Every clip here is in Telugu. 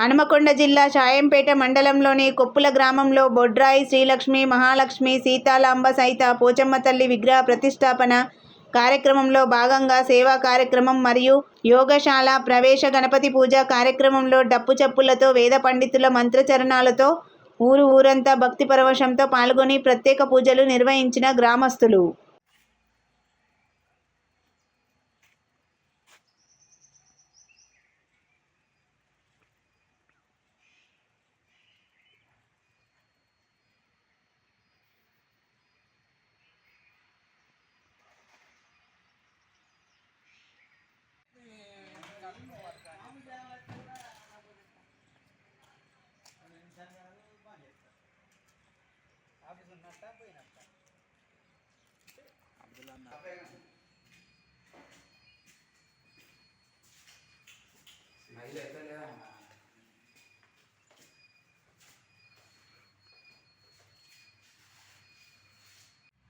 హనుమకొండ జిల్లా షాయంపేట మండలంలోని కొప్పుల గ్రామంలో బొడ్రాయి శ్రీలక్ష్మి మహాలక్ష్మి సీతాలాంబ సహిత పోచమ్మ తల్లి విగ్రహ ప్రతిష్టాపన కార్యక్రమంలో భాగంగా సేవా కార్యక్రమం మరియు యోగశాల ప్రవేశ గణపతి పూజ కార్యక్రమంలో డప్పు చప్పులతో వేద పండితుల మంత్రచరణాలతో ఊరు ఊరంతా భక్తి పరవశంతో పాల్గొని ప్రత్యేక పూజలు నిర్వహించిన గ్రామస్తులు.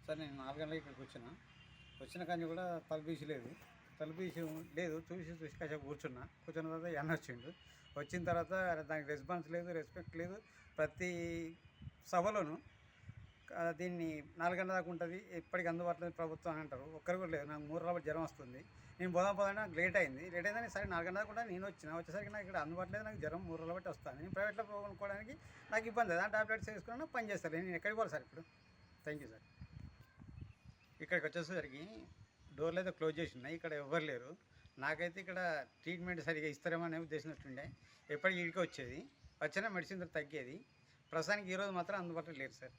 సార్ నేను నాలుగు గంటలకు ఇక్కడికి వచ్చిన. వచ్చిన కానీ కూడా తలపీసి లేదు. తలపీసి లేదు చూసి చూసి కాసేపు కూర్చున్నా. కూర్చున్న తర్వాత ఎన్న వచ్చిండు. వచ్చిన తర్వాత దానికి రెస్పాన్స్ లేదు రెస్పెక్ట్ లేదు. ప్రతి సభలోను దీన్ని నాలుగంట దాకా ఉంటుంది. ఎప్పటికి అందుబాటులో ప్రభుత్వం అని అంటారు. ఒక్కరు కూడా లేదు నాకు మూడు రోజులు జ్వరం వస్తుంది. నేను పోదాం పోదాం నాకు లేట్ అయింది. లేట్ అయిందని సరే నాలుగంట దాకా కూడా నేను వచ్చిన. వచ్చేసరికి నాకు ఇక్కడ అందుబాటులో లేదు. నాకు జ్వరం మూడు రోజులు బట్టి వస్తాను నేను ప్రైవేట్లో పోగొనుకోవడానికి నాకు ఇబ్బంది లేదు. ఆ టాబ్లెట్స్ వేసుకున్నా పని చేస్తారు. నేను ఎక్కడికి పోవాలి సార్ ఇప్పుడు? థ్యాంక్ యూ సార్ ఇక్కడికి వచ్చేసరికి డోర్లు అయితే క్లోజ్ చేసి ఉన్నాయి. ఇక్కడ ఎవ్వరు లేరు. నాకైతే ఇక్కడ ట్రీట్మెంట్ సరిగా ఇస్తారేమో అనే ఉద్దేశినట్టుండే ఎప్పటికి ఇడికి వచ్చేది. వచ్చినా మెడిసిన్ తగ్గేది. ప్రస్తుతానికి ఈరోజు మాత్రం అందుబాటులో లేదు సార్